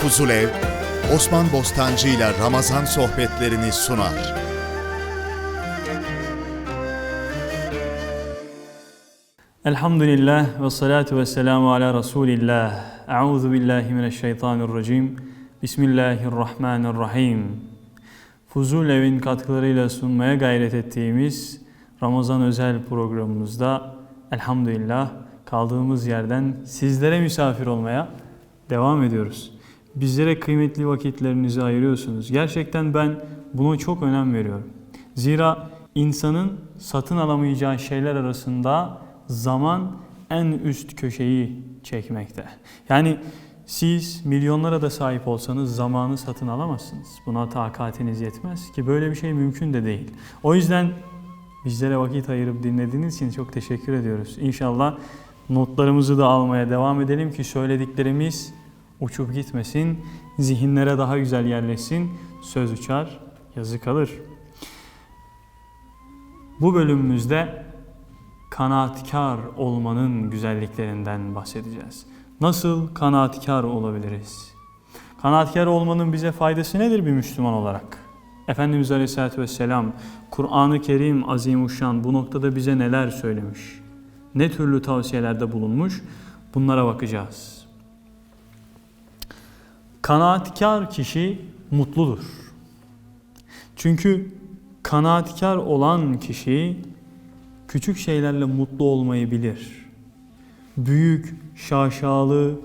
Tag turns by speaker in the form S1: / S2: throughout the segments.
S1: Fuzulev, Osman Bostancı ile Ramazan sohbetlerini sunar. Elhamdülillah ve salatu ve selamu ala Resulillah. Euzu billahi mineşşeytanirracim. Bismillahirrahmanirrahim. Fuzulev'in katkılarıyla sunmaya gayret ettiğimiz Ramazan özel programımızda elhamdülillah kaldığımız yerden sizlere misafir olmaya devam ediyoruz bizlere kıymetli vakitlerinizi ayırıyorsunuz. Gerçekten ben buna çok önem veriyorum. Zira insanın satın alamayacağı şeyler arasında zaman en üst köşeyi çekmekte. Yani siz milyonlara da sahip olsanız zamanı satın alamazsınız. Buna takatiniz yetmez ki böyle bir şey mümkün de değil. O yüzden bizlere vakit ayırıp dinlediğiniz için çok teşekkür ediyoruz. İnşallah notlarımızı da almaya devam edelim ki söylediklerimiz uçup gitmesin, zihinlere daha güzel yerleşsin, söz uçar, yazı kalır. Bu bölümümüzde kanaatkar olmanın güzelliklerinden bahsedeceğiz. Nasıl kanaatkar olabiliriz? Kanaatkar olmanın bize faydası nedir bir Müslüman olarak? Efendimiz Aleyhisselatü Vesselam, Kur'an-ı Kerim Azimuşşan bu noktada bize neler söylemiş? Ne türlü tavsiyelerde bulunmuş? Bunlara bakacağız. Kanaatkar kişi mutludur. Çünkü kanaatkar olan kişi küçük şeylerle mutlu olmayı bilir. Büyük, şaşalı,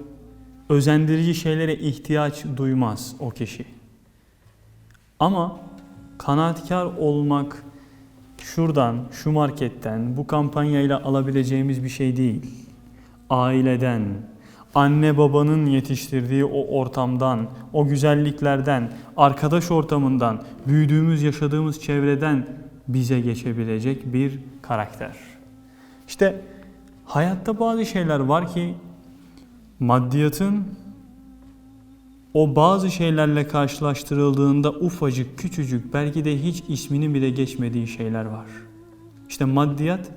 S1: özendirici şeylere ihtiyaç duymaz o kişi. Ama kanaatkar olmak şuradan, şu marketten, bu kampanyayla alabileceğimiz bir şey değil. Aileden, anne babanın yetiştirdiği o ortamdan, o güzelliklerden, arkadaş ortamından, büyüdüğümüz, yaşadığımız çevreden bize geçebilecek bir karakter. İşte hayatta bazı şeyler var ki maddiyatın o bazı şeylerle karşılaştırıldığında ufacık, küçücük, belki de hiç isminin bile geçmediği şeyler var. İşte maddiyat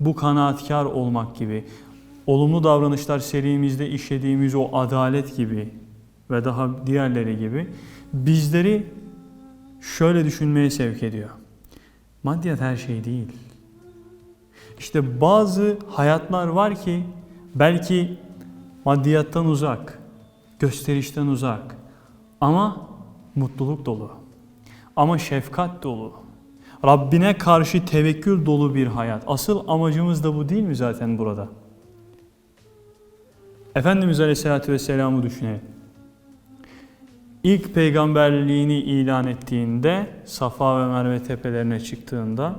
S1: bu kanaatkar olmak gibi, olumlu davranışlar serimizde işlediğimiz o adalet gibi ve daha diğerleri gibi bizleri şöyle düşünmeye sevk ediyor. Maddiyat her şey değil. İşte bazı hayatlar var ki belki maddiyattan uzak, gösterişten uzak ama mutluluk dolu. Ama şefkat dolu. Rabbine karşı tevekkül dolu bir hayat. Asıl amacımız da bu değil mi zaten burada? Efendimiz Aleyhisselatü Vesselam'ı düşünelim. İlk peygamberliğini ilan ettiğinde Safa ve Merve tepelerine çıktığında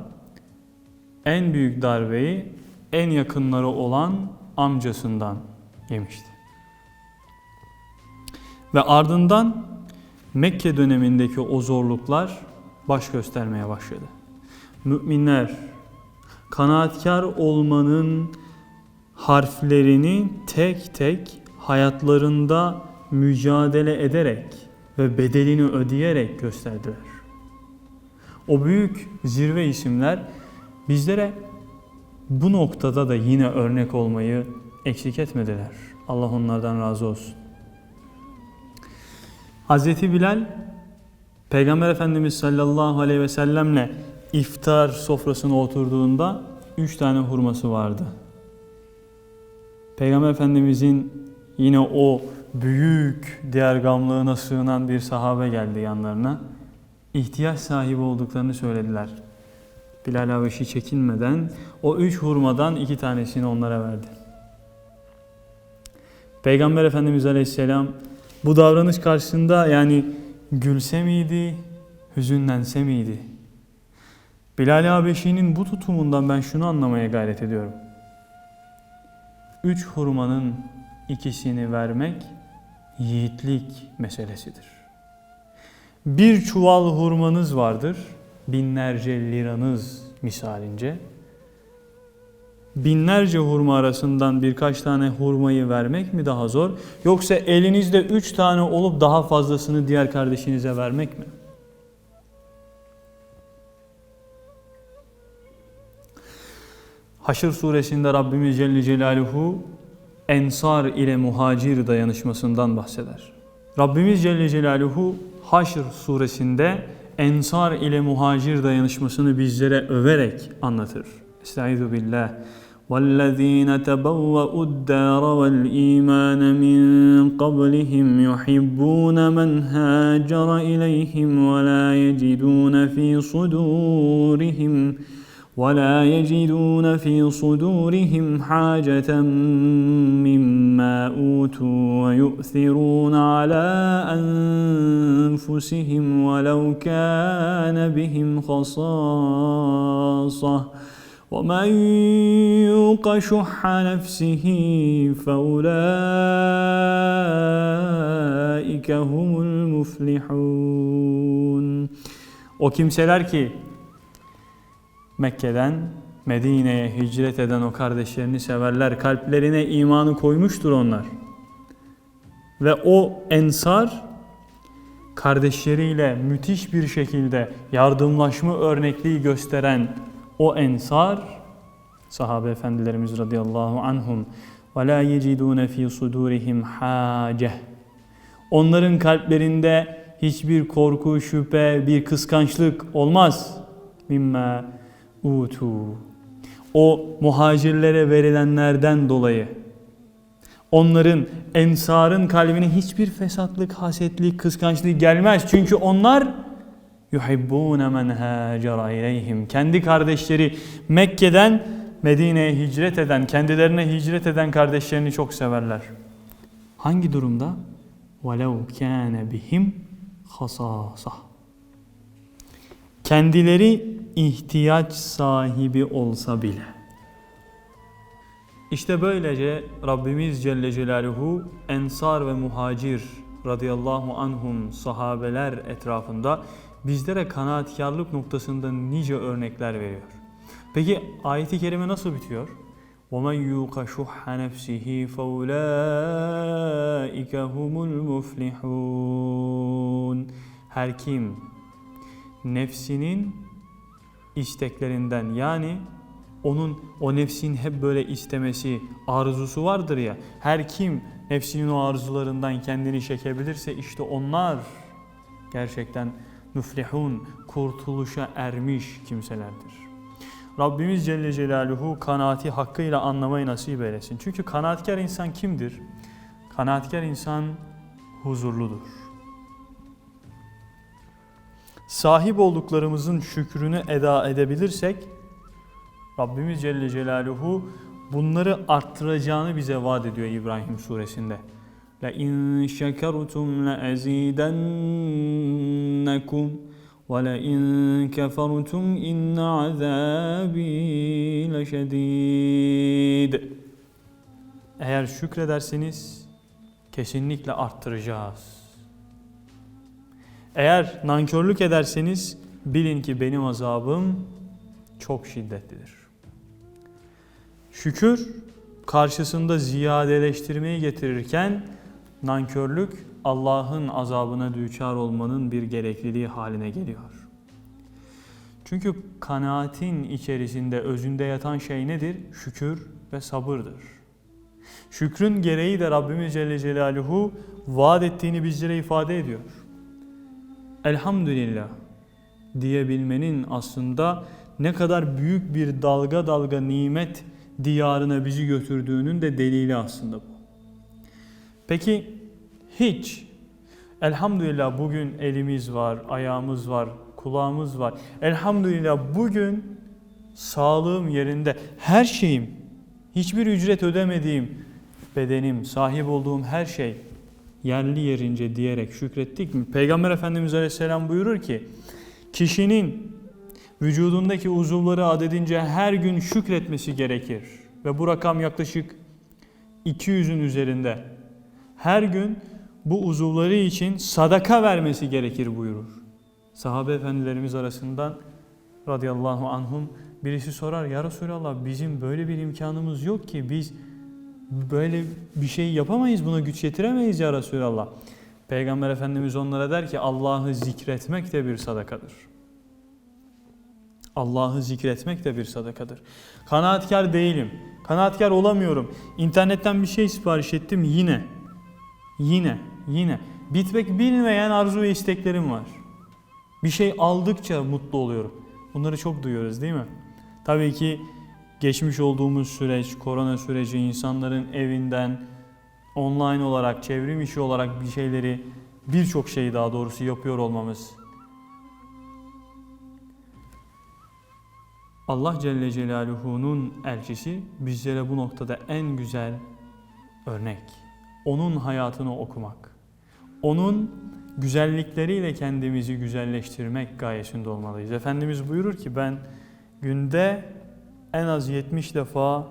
S1: en büyük darbeyi en yakınları olan amcasından yemişti. Ve ardından Mekke dönemindeki o zorluklar baş göstermeye başladı. Müminler kanaatkar olmanın harflerini tek tek hayatlarında mücadele ederek ve bedelini ödeyerek gösterdiler. O büyük zirve isimler bizlere bu noktada da yine örnek olmayı eksik etmediler. Allah onlardan razı olsun. Hz. Bilal Peygamber Efendimiz sallallahu aleyhi ve sellemle iftar sofrasına oturduğunda üç tane hurması vardı. Peygamber Efendimizin yine o büyük diğer gamlığına sığınan bir sahabe geldi yanlarına. İhtiyaç sahibi olduklarını söylediler. Bilal Habeşi çekinmeden o üç hurmadan iki tanesini onlara verdi. Peygamber Efendimiz Aleyhisselam bu davranış karşısında yani gülse miydi, hüzünlense miydi? Bilal Habeşi'nin bu tutumundan ben şunu anlamaya gayret ediyorum üç hurmanın ikisini vermek yiğitlik meselesidir. Bir çuval hurmanız vardır, binlerce liranız misalince. Binlerce hurma arasından birkaç tane hurmayı vermek mi daha zor? Yoksa elinizde üç tane olup daha fazlasını diğer kardeşinize vermek mi? Haşr suresinde Rabbimiz Celle Celaluhu Ensar ile muhacir dayanışmasından bahseder. Rabbimiz Celle Celaluhu Haşr suresinde Ensar ile muhacir dayanışmasını bizlere överek anlatır. Estaizu billah. وَالَّذ۪ينَ تَبَوَّأُوا الدَّارَ وَالْا۪يمَانَ مِنْ قَبْلِهِمْ يُحِبُّونَ مَنْ هَاجَرَ اِلَيْهِمْ وَلَا يَجِدُونَ ف۪ي صُدُورِهِمْ ولا يجدون في صدورهم حاجة مما أوتوا ويؤثرون على أنفسهم ولو كان بهم خصاصة ومن يوق شح نفسه فأولئك هم المفلحون O kimseler ki Mekke'den Medine'ye hicret eden o kardeşlerini severler. Kalplerine imanı koymuştur onlar. Ve o ensar kardeşleriyle müthiş bir şekilde yardımlaşma örnekliği gösteren o ensar sahabe efendilerimiz radıyallahu anhum ve la yecidune fi sudurihim hace onların kalplerinde hiçbir korku, şüphe, bir kıskançlık olmaz. Mimma utu. O muhacirlere verilenlerden dolayı onların, ensarın kalbine hiçbir fesatlık, hasetlik, kıskançlık gelmez. Çünkü onlar yuhibbûne men hâcera ileyhim. Kendi kardeşleri Mekke'den Medine'ye hicret eden, kendilerine hicret eden kardeşlerini çok severler. Hangi durumda? وَلَوْ كَانَ بِهِمْ خَصَاصَةً Kendileri ihtiyaç sahibi olsa bile. İşte böylece Rabbimiz Celle Celaluhu Ensar ve Muhacir radıyallahu anhum sahabeler etrafında bizlere kanaatkarlık noktasında nice örnekler veriyor. Peki ayeti kerime nasıl bitiyor? وَمَنْ يُوقَ شُحَّ نَفْسِهِ فَاُولَٰئِكَ هُمُ الْمُفْلِحُونَ Her kim nefsinin isteklerinden yani onun o nefsin hep böyle istemesi, arzusu vardır ya. Her kim nefsinin o arzularından kendini çekebilirse işte onlar gerçekten müflihun, kurtuluşa ermiş kimselerdir. Rabbimiz Celle Celaluhu kanaati hakkıyla anlamayı nasip eylesin. Çünkü kanaatkar insan kimdir? Kanaatkar insan huzurludur sahip olduklarımızın şükrünü eda edebilirsek Rabbimiz Celle Celaluhu bunları arttıracağını bize vaat ediyor İbrahim suresinde. La in şekertum la azidennakum ve la in kefertum in azabi leşedid. Eğer şükrederseniz kesinlikle arttıracağız. Eğer nankörlük ederseniz bilin ki benim azabım çok şiddetlidir. Şükür karşısında ziyadeleştirmeyi getirirken nankörlük Allah'ın azabına düçar olmanın bir gerekliliği haline geliyor. Çünkü kanaatin içerisinde özünde yatan şey nedir? Şükür ve sabırdır. Şükrün gereği de Rabbimiz Celle Celaluhu vaat ettiğini bizlere ifade ediyor elhamdülillah diyebilmenin aslında ne kadar büyük bir dalga dalga nimet diyarına bizi götürdüğünün de delili aslında bu. Peki hiç elhamdülillah bugün elimiz var, ayağımız var, kulağımız var. Elhamdülillah bugün sağlığım yerinde, her şeyim, hiçbir ücret ödemediğim bedenim, sahip olduğum her şey yerli yerince diyerek şükrettik mi? Peygamber Efendimiz Aleyhisselam buyurur ki kişinin vücudundaki uzuvları adedince her gün şükretmesi gerekir. Ve bu rakam yaklaşık 200'ün üzerinde. Her gün bu uzuvları için sadaka vermesi gerekir buyurur. Sahabe efendilerimiz arasından radıyallahu anhum birisi sorar ya Resulallah bizim böyle bir imkanımız yok ki biz böyle bir şey yapamayız, buna güç yetiremeyiz ya Resulallah. Peygamber Efendimiz onlara der ki Allah'ı zikretmek de bir sadakadır. Allah'ı zikretmek de bir sadakadır. Kanaatkar değilim. Kanaatkar olamıyorum. İnternetten bir şey sipariş ettim yine. Yine, yine. Bitmek bilmeyen arzu ve isteklerim var. Bir şey aldıkça mutlu oluyorum. Bunları çok duyuyoruz değil mi? Tabii ki geçmiş olduğumuz süreç, korona süreci, insanların evinden online olarak, çevrim içi olarak bir şeyleri, birçok şeyi daha doğrusu yapıyor olmamız. Allah Celle Celaluhu'nun elçisi bizlere bu noktada en güzel örnek. Onun hayatını okumak. Onun güzellikleriyle kendimizi güzelleştirmek gayesinde olmalıyız. Efendimiz buyurur ki ben günde en az 70 defa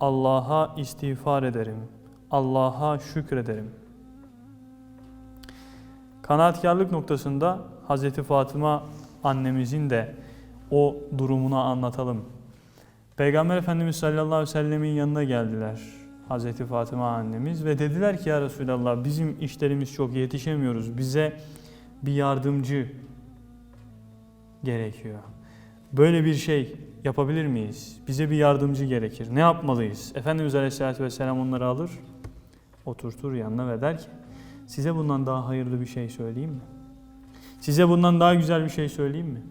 S1: Allah'a istiğfar ederim. Allah'a şükrederim. Kanaatkarlık noktasında Hazreti Fatıma annemizin de o durumunu anlatalım. Peygamber Efendimiz sallallahu aleyhi ve sellemin yanına geldiler. Hazreti Fatıma annemiz ve dediler ki ya Resulallah bizim işlerimiz çok yetişemiyoruz. Bize bir yardımcı gerekiyor. Böyle bir şey yapabilir miyiz? Bize bir yardımcı gerekir. Ne yapmalıyız? Efendimiz Aleyhisselatü Vesselam onları alır, oturtur yanına ve der ki, size bundan daha hayırlı bir şey söyleyeyim mi? Size bundan daha güzel bir şey söyleyeyim mi?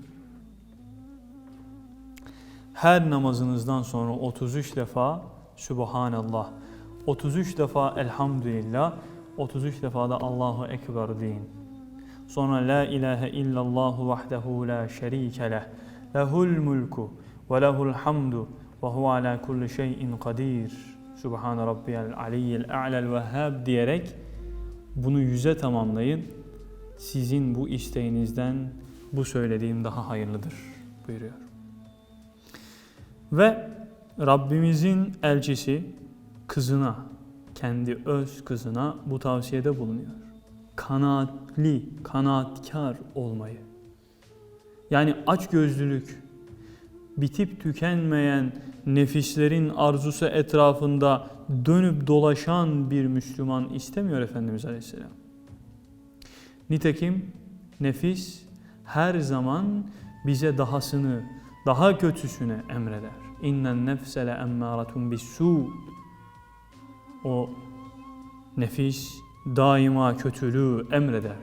S1: Her namazınızdan sonra 33 defa Subhanallah, 33 defa Elhamdülillah, 33 defa da Allahu Ekber deyin. Sonra La ilahe illallahu vahdehu la şerike leh, lehul mulku ve lehul hamdu ve huve ala kulli şeyin kadir. Subhan rabbiyal aliyyil a'lel vehhab diyerek bunu yüze tamamlayın. Sizin bu isteğinizden bu söylediğim daha hayırlıdır buyuruyor. Ve Rabbimizin elçisi kızına, kendi öz kızına bu tavsiyede bulunuyor. Kanaatli, kanaatkar olmayı. Yani aç gözlülük, bitip tükenmeyen nefislerin arzusu etrafında dönüp dolaşan bir Müslüman istemiyor Efendimiz Aleyhisselam. Nitekim nefis her zaman bize dahasını, daha kötüsünü emreder. İnnen nefse le emmâratun bissû. O nefis daima kötülüğü emreder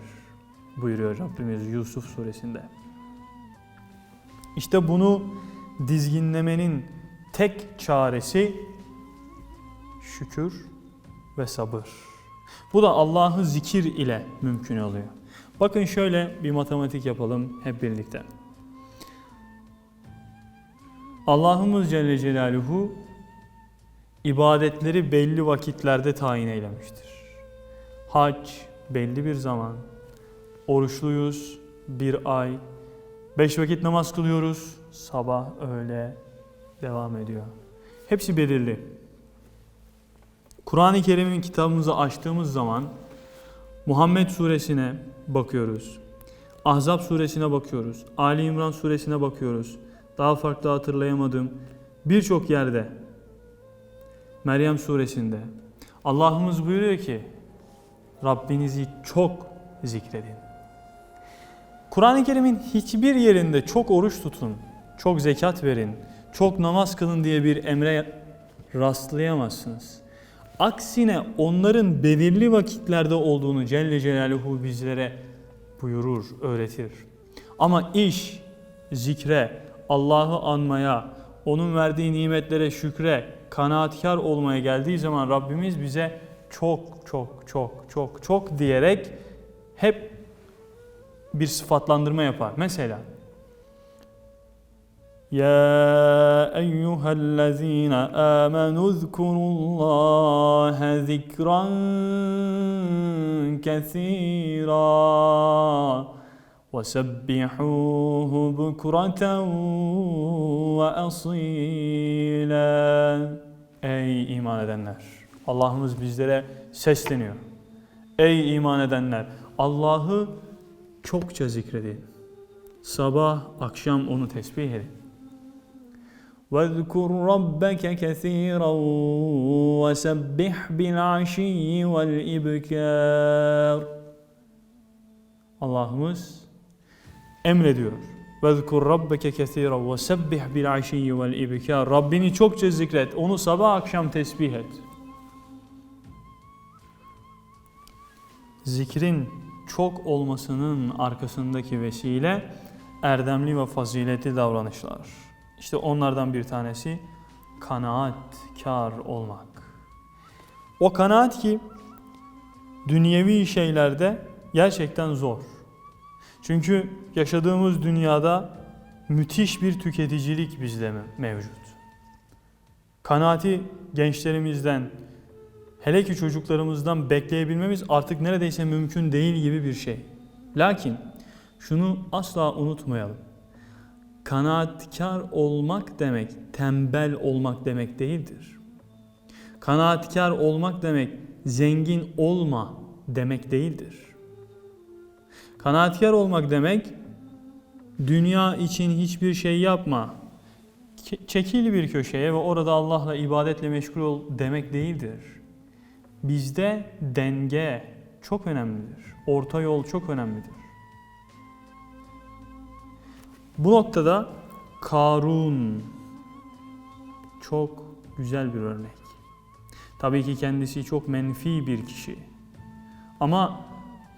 S1: buyuruyor Rabbimiz Yusuf suresinde. İşte bunu dizginlemenin tek çaresi şükür ve sabır. Bu da Allah'ı zikir ile mümkün oluyor. Bakın şöyle bir matematik yapalım hep birlikte. Allah'ımız Celle Celaluhu ibadetleri belli vakitlerde tayin eylemiştir. Hac belli bir zaman, oruçluyuz bir ay, Beş vakit namaz kılıyoruz. Sabah, öğle devam ediyor. Hepsi belirli. Kur'an-ı Kerim'in kitabımızı açtığımız zaman Muhammed suresine bakıyoruz. Ahzab suresine bakıyoruz. Ali İmran suresine bakıyoruz. Daha farklı hatırlayamadım. Birçok yerde Meryem suresinde Allah'ımız buyuruyor ki Rabbinizi çok zikredin. Kur'an-ı Kerim'in hiçbir yerinde çok oruç tutun, çok zekat verin, çok namaz kılın diye bir emre rastlayamazsınız. Aksine onların belirli vakitlerde olduğunu Celle Celaluhu bizlere buyurur, öğretir. Ama iş, zikre, Allah'ı anmaya, onun verdiği nimetlere şükre, kanaatkar olmaya geldiği zaman Rabbimiz bize çok çok çok çok çok diyerek hep bir sıfatlandırma yapar. Mesela ya eyyühellezine amenu zkurullaha zikran kesira ve sebbihuhu bukraten ve Ey iman edenler! Allah'ımız bizlere sesleniyor. Ey iman edenler! Allah'ı çokça zikredin. Sabah akşam onu tesbih edin. وَاذْكُرْ رَبَّكَ كَثِيرًا وَسَبِّحْ بِالْعَشِيِّ وَالْاِبْكَارِ Allah'ımız emrediyor. وَذْكُرْ رَبَّكَ كَثِيرًا وَسَبِّحْ بِالْعَشِيِّ وَالْاِبْكَارِ Rabbini çokça zikret. Onu sabah akşam tesbih et. Zikrin çok olmasının arkasındaki vesile erdemli ve faziletli davranışlar. İşte onlardan bir tanesi kanaatkar olmak. O kanaat ki dünyevi şeylerde gerçekten zor. Çünkü yaşadığımız dünyada müthiş bir tüketicilik bizde mevcut. Kanaati gençlerimizden, hele ki çocuklarımızdan bekleyebilmemiz artık neredeyse mümkün değil gibi bir şey. Lakin şunu asla unutmayalım. Kanaatkar olmak demek tembel olmak demek değildir. Kanaatkar olmak demek zengin olma demek değildir. Kanaatkar olmak demek dünya için hiçbir şey yapma. Çekil bir köşeye ve orada Allah'la ibadetle meşgul ol demek değildir. Bizde denge çok önemlidir. Orta yol çok önemlidir. Bu noktada Karun çok güzel bir örnek. Tabii ki kendisi çok menfi bir kişi. Ama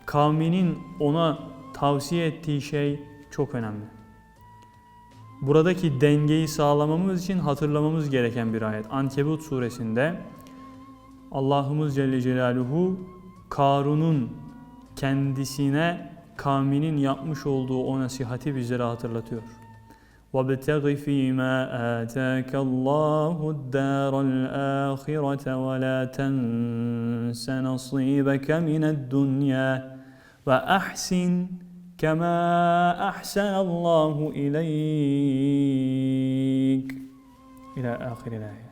S1: kavminin ona tavsiye ettiği şey çok önemli. Buradaki dengeyi sağlamamız için hatırlamamız gereken bir ayet. Ankebut suresinde Allah'ımız Celle Celaluhu Karun'un kendisine kavminin yapmış olduğu o nasihati bizlere hatırlatıyor. وَابْتَغِ فِي مَا آتَاكَ اللّٰهُ الدَّارَ الْآخِرَةَ وَلَا تَنْسَ نَصِيبَكَ مِنَ الدُّنْيَا وَأَحْسِنْ كَمَا أَحْسَنَ اللّٰهُ إِلَيْكَ إِلَى آخِرِ الآية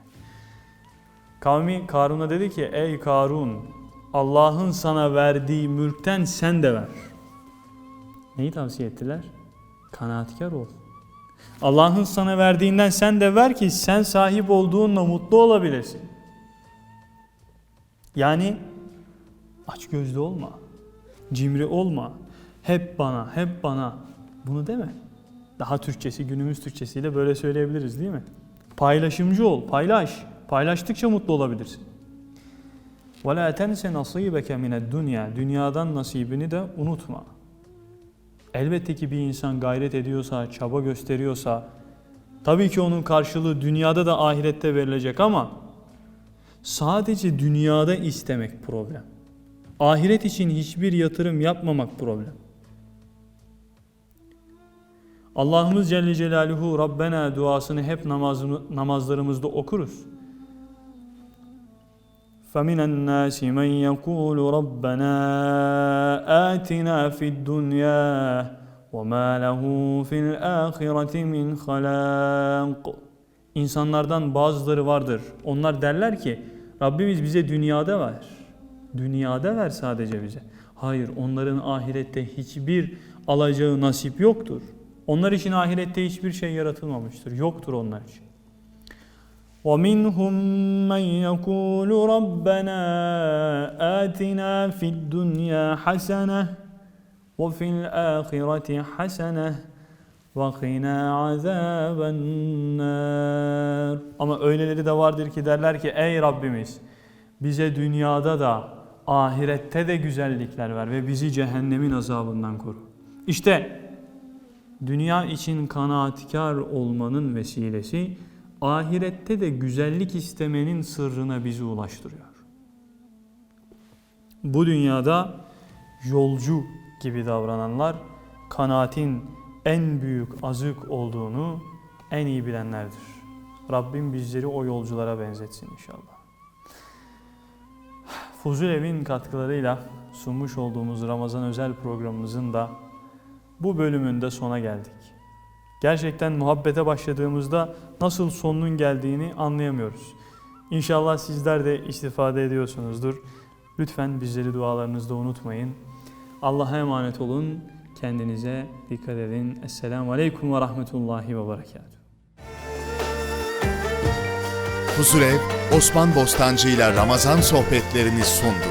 S1: Kavmi Karun'a dedi ki ey Karun Allah'ın sana verdiği mülkten sen de ver. Neyi tavsiye ettiler? Kanaatkar ol. Allah'ın sana verdiğinden sen de ver ki sen sahip olduğunla mutlu olabilirsin. Yani aç gözlü olma. Cimri olma. Hep bana, hep bana. Bunu deme. Daha Türkçesi, günümüz Türkçesiyle böyle söyleyebiliriz değil mi? Paylaşımcı ol, paylaş. Paylaştıkça mutlu olabilirsin. وَلَا تَنْسَ نَصِيبَكَ مِنَ dünya Dünyadan nasibini de unutma. Elbette ki bir insan gayret ediyorsa, çaba gösteriyorsa, tabii ki onun karşılığı dünyada da ahirette verilecek ama sadece dünyada istemek problem. Ahiret için hiçbir yatırım yapmamak problem. Allah'ımız Celle Celaluhu Rabbena duasını hep namaz, namazlarımızda okuruz. فمن الناس من يقول ربنا آتنا في الدنيا وما له في الآخرة من خلاق İnsanlardan bazıları vardır. Onlar derler ki Rabbimiz bize dünyada ver. Dünyada ver sadece bize. Hayır onların ahirette hiçbir alacağı nasip yoktur. Onlar için ahirette hiçbir şey yaratılmamıştır. Yoktur onlar için. ومنهم من يقول ربنا آتنا في الدنيا حسنة وفي الآخرة حسنة وَقِنَا عَذَابَ النَّارِ Ama öyleleri de vardır ki derler ki ey Rabbimiz bize dünyada da ahirette de güzellikler ver ve bizi cehennemin azabından koru. İşte dünya için kanaatkar olmanın vesilesi ahirette de güzellik istemenin sırrına bizi ulaştırıyor. Bu dünyada yolcu gibi davrananlar kanaatin en büyük azık olduğunu en iyi bilenlerdir. Rabbim bizleri o yolculara benzetsin inşallah. Fuzulev'in katkılarıyla sunmuş olduğumuz Ramazan özel programımızın da bu bölümünde sona geldik. Gerçekten muhabbete başladığımızda nasıl sonunun geldiğini anlayamıyoruz. İnşallah sizler de istifade ediyorsunuzdur. Lütfen bizleri dualarınızda unutmayın. Allah'a emanet olun. Kendinize dikkat edin. Esselamu Aleyküm ve Rahmetullahi ve Berekatuhu. Huzur Osman Bostancı ile Ramazan sohbetlerini sundu.